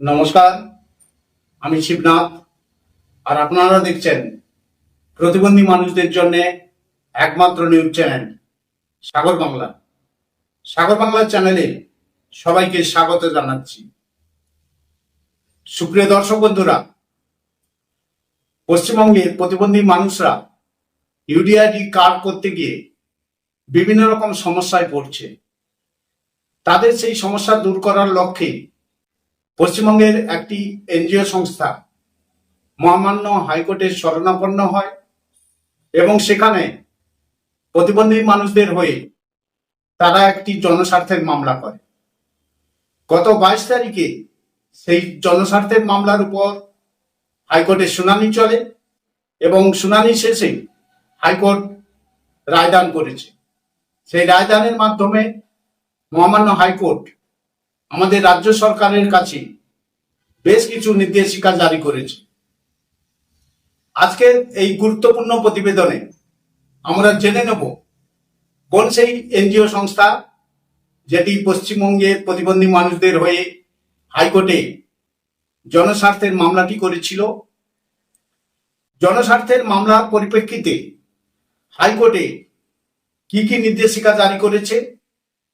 নমস্কার, আমি শিবনাথ, আর আপনারা দেখছেন প্রতিবন্ধী মানুষদের জন্য একমাত্র নিউজ চ্যানেল সাগর বাংলা। সাগর বাংলা চ্যানেলে সবাইকে স্বাগত জানাচ্ছি। সুপ্রিয় দর্শক বন্ধুরা, পশ্চিমবঙ্গের প্রতিবন্ধী মানুষরা ইউডিআইডি কার্ড করতে গিয়ে বিভিন্ন রকম সমস্যায় পড়ছে। তাদের সেই সমস্যা দূর করার লক্ষ্যে পশ্চিমবঙ্গের একটি এনজিও সংস্থা, মহামান্য হাইকোর্টের শরণাপন্ন হয় এবং সেখানে প্রতিবন্ধী মানুষদের হয়ে তারা একটি জনস্বার্থের মামলা করে। গত বাইশ তারিখে সেই জনস্বার্থের মামলার উপর হাইকোর্টের শুনানি চলে এবং শুনানি শেষে হাইকোর্ট রায়দান করেছে। সেই রায়দানের মাধ্যমে মহামান্য হাইকোর্ট আমাদের রাজ্য সরকারের কাছে বেশ কিছু নির্দেশিকা জারি করেছে। আজকের এই গুরুত্বপূর্ণ প্রতিবেদনে আমরা জেনে নেব কোন সেই এনজিও সংস্থা যেটি পশ্চিমবঙ্গের প্রতিবন্ধী মানুষদের হয়ে হাইকোর্টে জনস্বার্থের মামলাটি করেছিল। জনস্বার্থের মামলার পরিপ্রেক্ষিতে হাইকোর্টে কি কি নির্দেশিকা জারি করেছে?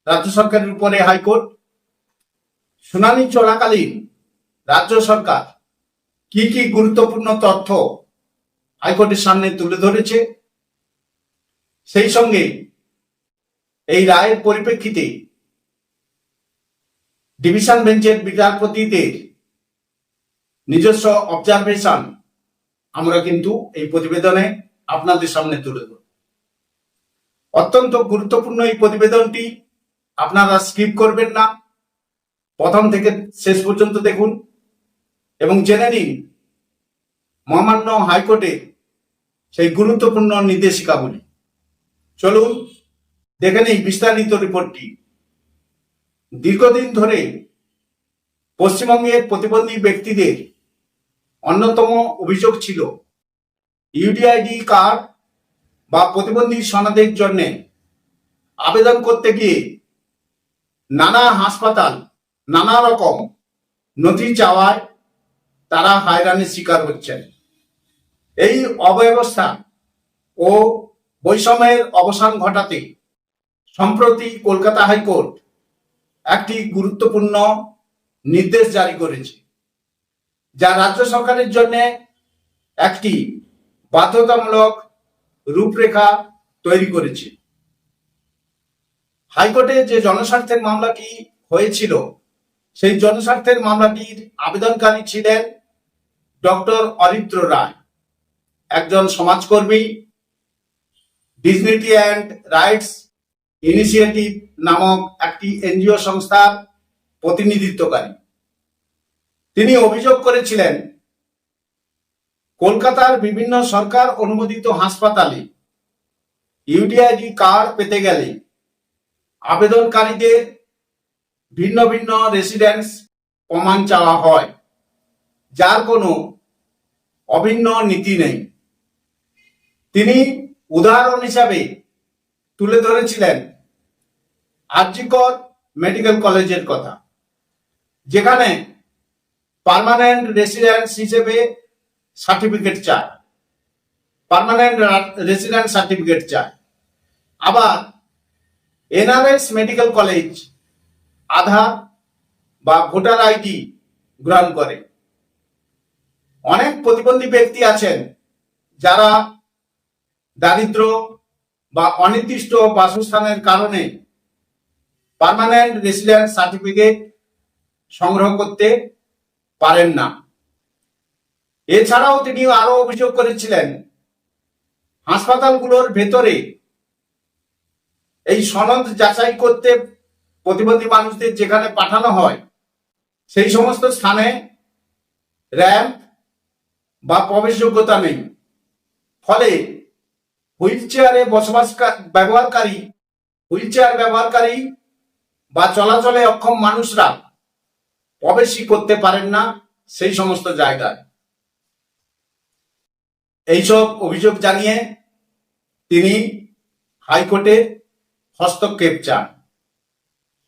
রাজ্য সরকারের উপরে হাইকোর্ট শুনানি চলাকালীন রাজ্য সরকার কি কি গুরুত্বপূর্ণ তথ্য হাইকোর্টের সামনে তুলে ধরেছে, সেই সঙ্গে এই রায়ের পরিপ্রেক্ষিতে ডিভিশন বেঞ্চের বিচারপতিদের নিজস্ব অবজারভেশন আমরা কিন্তু এই প্রতিবেদনে আপনাদের সামনে তুলে ধরব। অত্যন্ত গুরুত্বপূর্ণ এই প্রতিবেদনটি, আপনারা স্কিপ করবেন না। প্রথম থেকে শেষ পর্যন্ত দেখুন এবং জেনে নিন, মহামান্য হাইকোর্টে সেই গুরুত্বপূর্ণ নির্দেশিকাগুলি চলুন দেখে নেই বিস্তারিত রিপোর্টটি। দীর্ঘদিন ধরে পশ্চিমবঙ্গের প্রতিবন্ধী ব্যক্তিদের অন্যতম অভিযোগ ছিল, ইউডিআইডি কার্ড বা প্রতিবন্ধী সনদের জন্য আবেদন করতে গিয়ে নানা হাসপাতাল নানা রকম নথি চাওয়ায় তারা হয়রানির শিকার হচ্ছেন। এই অব্যবস্থা ও বৈষম্যের অবসান ঘটাতে সম্প্রতি কলকাতা হাইকোর্ট একটি গুরুত্বপূর্ণ নির্দেশ জারি করেছে, যা রাজ্য সরকারের জন্য একটি বাধ্যতামূলক রূপরেখা তৈরি করেছে। হাইকোর্টে যে জনস্বার্থের মামলাটি হয়েছিল সেই জনস্বার্থের মামলাটির আবেদনকারী ছিলেন ডক্টর অরিত্র রায়, একজন সমাজকর্মী ডিজনিটি অ্যান্ড রাইটস ইনিশিয়েটিভ নামক একটি এনজিও সংস্থার প্রতিনিধিত্বকারী। তিনি অভিযোগ করেছিলেন, কলকাতার বিভিন্ন সরকার অনুমোদিত হাসপাতালে ইউডিআইডি কার্ড পেতে গেলে আবেদনকারীদের ভিন্ন ভিন্ন রেসিডেন্স প্রমাণ চাওয়া হয়, যার কোনো অভিন্ন নীতি নেই। তিনি উদাহরণ হিসাবে তুলে ধরেছিলেন আরজিকর মেডিকেল কলেজের কথা, যেখানে পার্মানেন্ট রেসিডেন্স হিসেবে সার্টিফিকেট চায়, পার্মানেন্ট রেসিডেন্ট সার্টিফিকেট চায়। আবার এনআরএস মেডিকেল কলেজ আধার বা ভোটার আইডি গ্রহণ করে। অনেক প্রতিবন্ধী ব্যক্তি আছেন যারা দারিদ্র বা অনির্দিষ্ট বাসস্থানের কারণে পার্মানেন্ট রেসিডেন্ট সার্টিফিকেট সংগ্রহ করতে পারেন না। এছাড়াও তিনি আরও অভিযোগ করেছিলেন, হাসপাতালগুলোর ভেতরে এই সনদ যাচাই করতে প্রতিবন্ধী মানুষদের যেখানে পাঠানো হয়, সেই সমস্ত স্থানে র্যাম্প বা প্রবেশযোগ্যতা নেই। ফলে হুইল চেয়ারে বসবাস ব্যবহারকারী, হুইল চেয়ার ব্যবহারকারী বা চলাচলে অক্ষম মানুষরা প্রবেশই করতে পারেন না সেই সমস্ত জায়গায়। এইসব অভিযোগ জানিয়ে তিনি হাইকোর্টে হস্তক্ষেপ চান।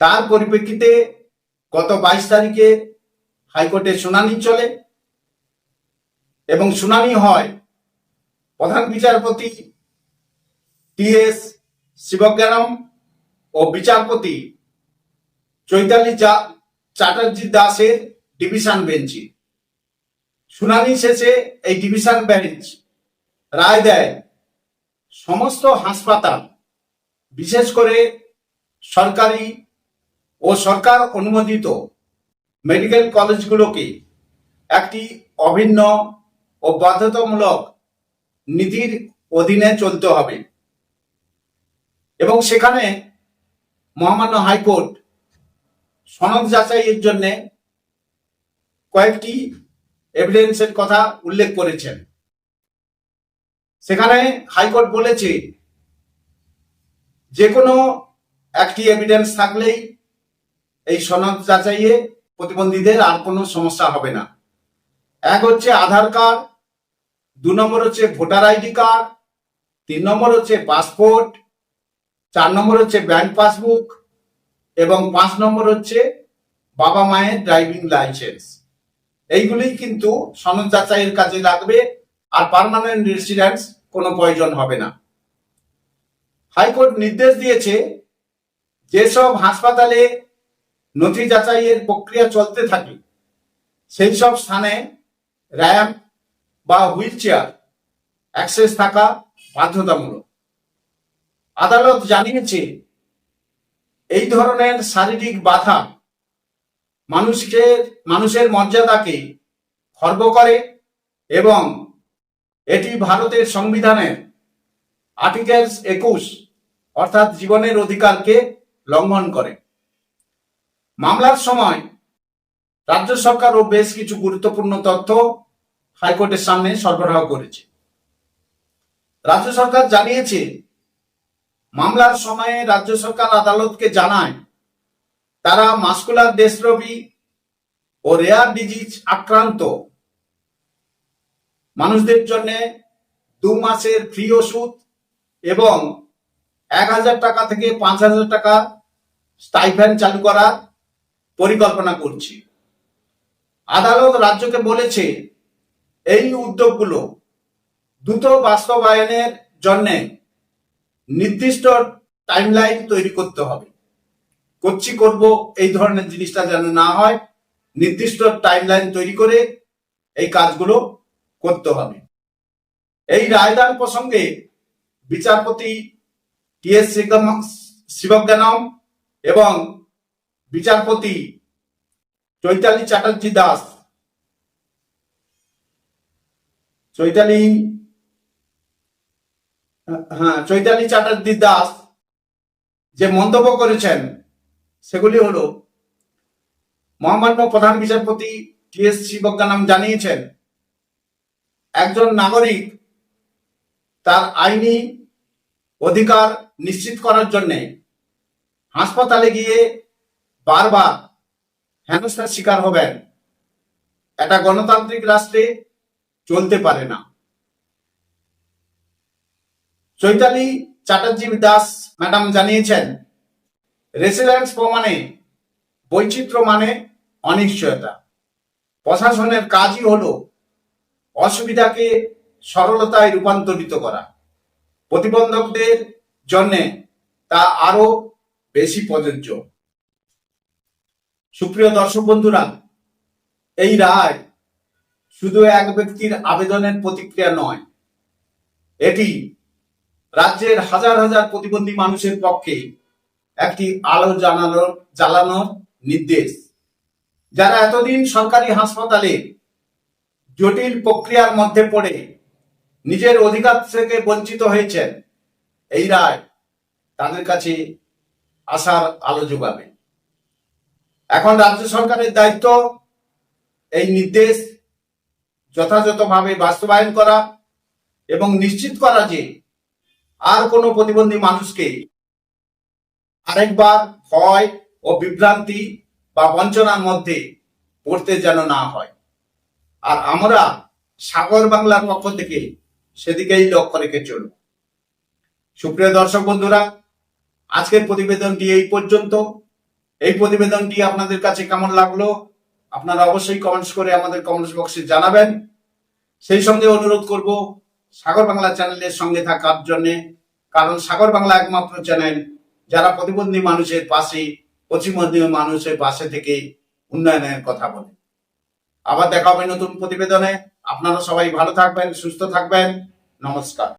তার পরিপ্রেক্ষিতে গত বাইশ তারিখে হাইকোর্টে শুনানি চলে এবং শুনানি হয় প্রধান বিচারপতি টি এস শিবজ্ঞানম ও বিচারপতি চৈতালি চ্যাটার্জি দাসের ডিভিশন বেঞ্চে। শুনানি শেষে এই ডিভিশন বেঞ্চ রায় দেয়, সমস্ত হাসপাতাল, বিশেষ করে সরকারি ও সরকার অনুমোদিত মেডিকেল কলেজগুলোকে একটি অভিন্ন ও বাধ্যতামূলক নীতির অধীনে চলতে হবে। এবং সেখানে মহামান্য হাইকোর্ট সনদ যাচাইয়ের জন্য কয়েকটি এভিডেন্সের কথা উল্লেখ করেছেন। সেখানে হাইকোর্ট বলেছে, যে কোনো একটি এভিডেন্স থাকলেই এই সনদ যাচাইয়ে প্রতিবন্ধীদের আর কোনো সমস্যা হবে না। এক হচ্ছে আধার কার্ড, দু নম্বর হচ্ছে ভোটার আইডি কার্ড, তিন নম্বর হচ্ছে পাসপোর্ট, চার নম্বর হচ্ছে ব্যাংক পাসবুক, এবং পাঁচ নম্বর হচ্ছে বাবা মায়ের ড্রাইভিং লাইসেন্স। এইগুলি কিন্তু সনদ যাচাইয়ের কাজে লাগবে, আর পার্মানেন্ট রেসিডেন্স কোনো প্রয়োজন হবে না। হাইকোর্ট নির্দেশ দিয়েছে, যেসব হাসপাতালে নথি যাচাইয়ের প্রক্রিয়া চলতে থাকে। সেই সব স্থানে র্যাম্প বা হুইল চেয়ার অ্যাক্সেস থাকা বাধ্যতামূলক। আদালত জানিয়েছে, এই ধরনের শারীরিক বাধা মানুষকে, মানুষের মর্যাদাকে খর্ব করে এবং এটি ভারতের সংবিধানের আর্টিকেলস একুশ অর্থাৎ জীবনের অধিকারকে লঙ্ঘন করে। মামলার সময় রাজ্য সরকারও বেশ কিছু গুরুত্বপূর্ণ তথ্য হাইকোর্টের সামনে সরবরাহ করেছে। রাজ্য সরকার জানিয়েছে, মামলার সময়ে রাজ্য সরকার আদালতকে জানায়, তারা মাস্কুলার ডেস্ট্রফি ও রেয়ার ডিজিজ আক্রান্ত। মানুষদের জন্য দু মাসের ফ্রি ওষুধ এবং এক হাজার টাকা থেকে পাঁচ হাজার টাকা স্টাইফেন্ড চালু করার পরিকল্পনা করছি। আদালত রাজ্যকে বলেছে, এই উদ্যোগগুলো দ্রুত বাস্তবায়নের জন্য নির্দিষ্ট টাইমলাইন তৈরি করতে হবে। করছি, করব, এই ধরনের জিনিসটা যেন না হয়, নির্দিষ্ট টাইমলাইন তৈরি করে এই কাজগুলো করতে হবে। এই রায়দান প্রসঙ্গে বিচারপতি টি এস শিবজ্ঞানম এবং বিচারপতি চৈতালি চ্যাটার্জি দাস। চৈতালি হ্যাঁ চৈতালি চ্যাটার্জি দাস যে মন্তব্য করেছেন, সেগুলি হলো, মহামান্য প্রধান বিচারপতি টি এস শিবজ্ঞানম জানিয়েছেন, একজন নাগরিক তার আইনি অধিকার নিশ্চিত করার জন্যে হাসপাতালে গিয়ে বারবার হেনস্থার শিকার হবেন। এটা গণতান্ত্রিক রাষ্ট্রে চলতে পারে না। চৈতালি চ্যাটার্জি দাস ম্যাডাম জানিয়েছেন, রেসিডেন্স প্রমাণে বৈচিত্র্য মানে অনিশ্চয়তা। প্রশাসনের কাজই হলো অসুবিধাকে সরলতায় রূপান্তরিত করা। প্রতিবন্ধকদের জন্যে তা আরও বেশি প্রযোজ্য। সুপ্রিয় দর্শক বন্ধুরা, এই রায় শুধু এক ব্যক্তির আবেদনের প্রতিক্রিয়া নয়, এটি রাজ্যের হাজার হাজার প্রতিবন্ধী মানুষের পক্ষে একটি আলো জানানোর জ্বালানোর নির্দেশ। যারা এতদিন সরকারি হাসপাতালে জটিল প্রক্রিয়ার মধ্যে পড়ে নিজের অধিকার থেকে বঞ্চিত হয়েছেন, এই রায় তাদের কাছে আসার আলো যোগাবে। এখন রাজ্য সরকারের দায়িত্ব, এই নির্দেশ যথাযথভাবে বাস্তবায়ন করা এবং নিশ্চিত করা যে আর কোনো প্রতিবন্ধী মানুষকে আরেকবার ভয় ও বিভ্রান্তি বা বঞ্চনার মধ্যে পড়তে যেন না হয়। আর আমরা সাগর বাংলার পক্ষ থেকে সেদিকেই লক্ষ্য রেখে চলব। সুপ্রিয় দর্শক বন্ধুরা, আজকের প্রতিবেদনটি এই পর্যন্ত। এই প্রতিবেদনটি আপনাদের কাছে কেমন লাগল, আপনারা অবশ্যই কমেন্টস করে আমাদের কমেন্টস বক্সে জানাবেন। সেই সঙ্গে অনুরোধ করব, সাগর বাংলা চ্যানেলের সঙ্গে থাকার জন্য, কারণ সাগর বাংলা একমাত্র চ্যানেল যারা প্রতিবন্ধী মানুষের পাশে, পশ্চিমবঙ্গী মানুষের পাশে থেকে উন্নয়নের কথা বলে। আবার দেখা হবে নতুন প্রতিবেদনে। আপনারা সবাই ভালো থাকবেন, সুস্থ থাকবেন। নমস্কার।